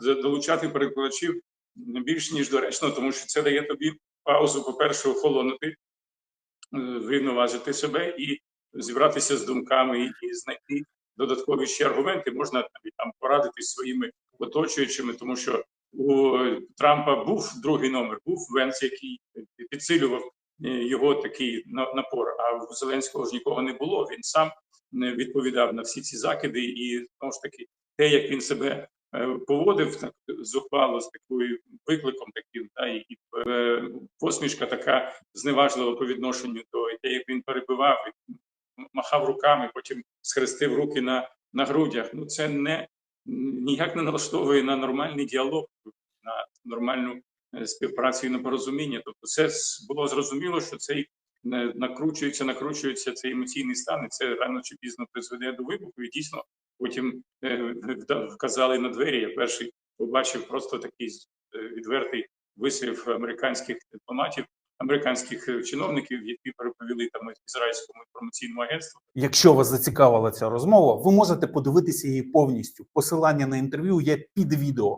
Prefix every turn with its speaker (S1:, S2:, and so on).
S1: долучати перекладачів більш ніж доречно, тому що це дає тобі паузу, по-перше, охолонути, е, врівноважити себе і зібратися з думками і знайти додаткові ще аргументи. Можна там порадитись своїми оточуючими, тому що у Трампа був другий номер, був Венс, який підсилював е, його такий на- напор. А в Зеленського ж нікого не було. Він сам не відповідав на всі ці закиди, і знову ж таки, те, як він себе поводив так зухвало з такою викликом, таким та і е, посмішка така зневажлива по відношенню до те, як він перебивав, махав руками, потім схрестив руки на, на грудях. Ну це не ніяк не налаштовує на нормальний діалог, на нормальну е, співпрацю і на порозуміння. Тобто, це було зрозуміло, що цей е, накручується, накручується цей емоційний стан, і це рано чи пізно призведе до вибуху. І дійсно потім е, вказали на двері. Я перший побачив просто такий е, відвертий вислів американських дипломатів, американських е, чиновників, які переповіли там ізраїльському інформаційному агентству.
S2: Якщо вас зацікавила ця розмова, ви можете подивитися її повністю. Посилання на інтерв'ю є під відео.